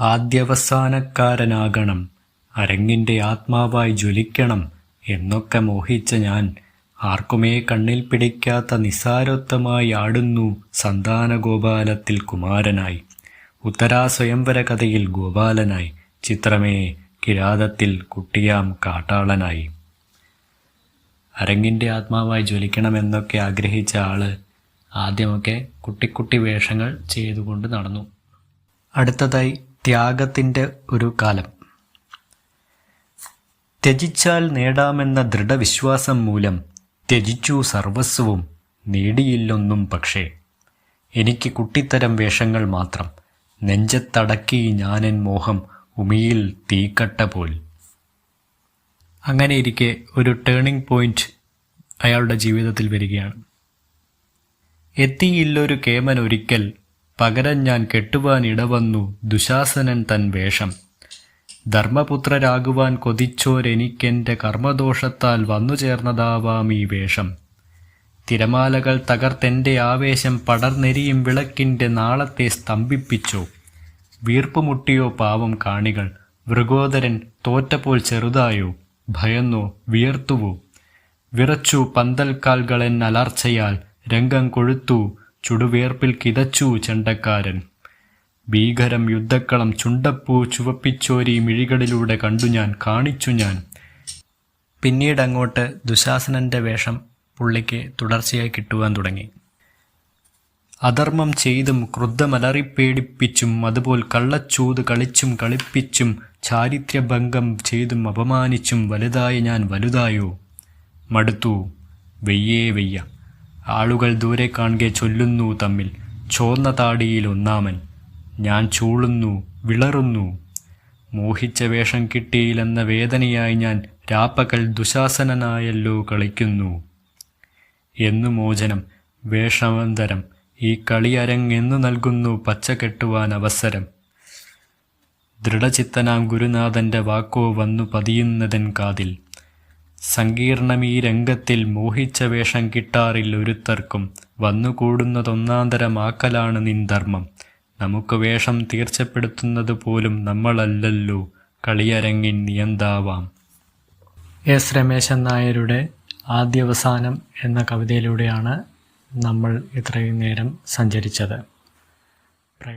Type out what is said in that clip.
ആദ്യവസാനക്കാരനാകണം. അരങ്ങിന്റെ ആത്മാവായി ജ്വലിക്കണം എന്നൊക്കെ മോഹിച്ച ഞാൻ ആർക്കുമേ കണ്ണിൽ പിടിക്കാത്ത നിസാരത്വമായി ആടുന്നു സന്താനഗോപാലത്തിൽ കുമാരനായി. ഉത്തരാ സ്വയംവര കഥയിൽ ഗോപാലനായി. ചിത്രമേ കിരാതത്തിൽ കുട്ടിയാം കാട്ടാളനായി. അരങ്ങിന്റെ ആത്മാവായി ജ്വലിക്കണമെന്നൊക്കെ ആഗ്രഹിച്ച ആൾ ആദ്യമൊക്കെ കുട്ടിക്കുട്ടി വേഷങ്ങൾ ചെയ്തുകൊണ്ട് നടന്നു. അടുത്തതായി ത്യാഗത്തിന്റെ ഒരു കാലം. ത്യജിച്ചാൽ നേടാമെന്ന ദൃഢവിശ്വാസം മൂലം ത്യജിച്ചു സർവസ്വവും നേടിയില്ലൊന്നും പക്ഷേ എനിക്ക് കുട്ടിത്തരം വേഷങ്ങൾ മാത്രം നെഞ്ചത്തടക്കി ഞാനെൻ മോഹം ഉമിയിൽ തീക്കട്ട പോൽ. അങ്ങനെ ഇരിക്കെ ഒരു ടേണിംഗ് പോയിന്റ് അയാളുടെ ജീവിതത്തിൽ വരികയാണ്. എത്തിയില്ലൊരു കേമൻ ഒരിക്കൽ പകരം ഞാൻ കെട്ടുവാൻ ഇടവന്നു ദുശാസനൻ തൻ വേഷം. ധർമ്മപുത്രരാകുവാൻ കൊതിച്ചോരെനിക്കെന്റെ കർമ്മദോഷത്താൽ വന്നു ചേർന്നതാവാം ഈ വേഷം. തിരമാലകൾ തകർത്തെന്റെ ആവേശം പടർന്നെരിയും വിളക്കിന്റെ നാളത്തെ സ്തംഭിപ്പിച്ചോ. വീർപ്പുമുട്ടിയോ പാവം കാണികൾ. മൃഗോദരൻ തോറ്റപ്പോൾ ചെറുതായോ. ഭയന്നോ വിയർത്തുവോ. വിറച്ചു പന്തൽക്കാൽകളെന്നലർച്ചയാൽ രംഗം കൊഴുത്തു. ചുടുവേർപ്പിൽ കിതച്ചു ചെണ്ടക്കാരൻ. ഭീകരം യുദ്ധക്കളം ചുണ്ടപ്പൂ ചുവപ്പിച്ചോരി മിഴികളിലൂടെ കണ്ടു ഞാൻ കാണിച്ചു ഞാൻ. പിന്നീട് അങ്ങോട്ട് ദുശാസനന്റെ വേഷം പുള്ളിക്ക് തുടർച്ചയായി കിട്ടുവാൻ തുടങ്ങി. അധർമ്മം ചെയ്തും ക്രുദ്ധമലറിപ്പേടിപ്പിച്ചും അതുപോലെ കള്ളച്ചൂത് കളിച്ചും കളിപ്പിച്ചും ചാരിത്രഭംഗം ചെയ്തും അപമാനിച്ചും വലുതായി ഞാൻ വലുതായോ? മടുത്തു. വെയ്യേ വെയ്യ. ആളുകൾ ദൂരെ കാണുകെ ചൊല്ലുന്നു തമ്മിൽ. ചോന്ന താടിയിൽ ഒന്നാമൻ. ഞാൻ ചൂളുന്നു വിളറുന്നു. മോഹിച്ച വേഷം കിട്ടിയില്ലെന്ന വേദനയായി ഞാൻ രാപ്പകൽ ദുശാസനനായല്ലോ കളിക്കുന്നു. എന്നു മോചനം വേഷമന്തരം ഈ കളിയരങ്ങെന്നു നൽകുന്നു പച്ച കെട്ടുവാൻ അവസരം. ദൃഢചിത്തനാം ഗുരുനാഥന്റെ വാക്കോ വന്നു പതിയുന്നതൻ കാതിൽ. സങ്കീർണമീ രംഗത്തിൽ മോഹിച്ച വേഷം കിട്ടാറിൽ ഒരുത്തർക്കും വന്നുകൂടുന്നതൊന്നാന്തരമാക്കലാണ് നിൻ ധർമ്മം. നമുക്ക് വേഷം തീർച്ചപ്പെടുത്തുന്നത് പോലും നമ്മളല്ലല്ലോ. കളിയരങ്ങിൻ നിയന്താവാം. എസ് രമേശൻ നായരുടെ ആദ്യവസാനം എന്ന കവിതയിലൂടെയാണ് നമ്മൾ ഇത്രയും നേരം സഞ്ചരിച്ചത്. പ്രേക്ഷ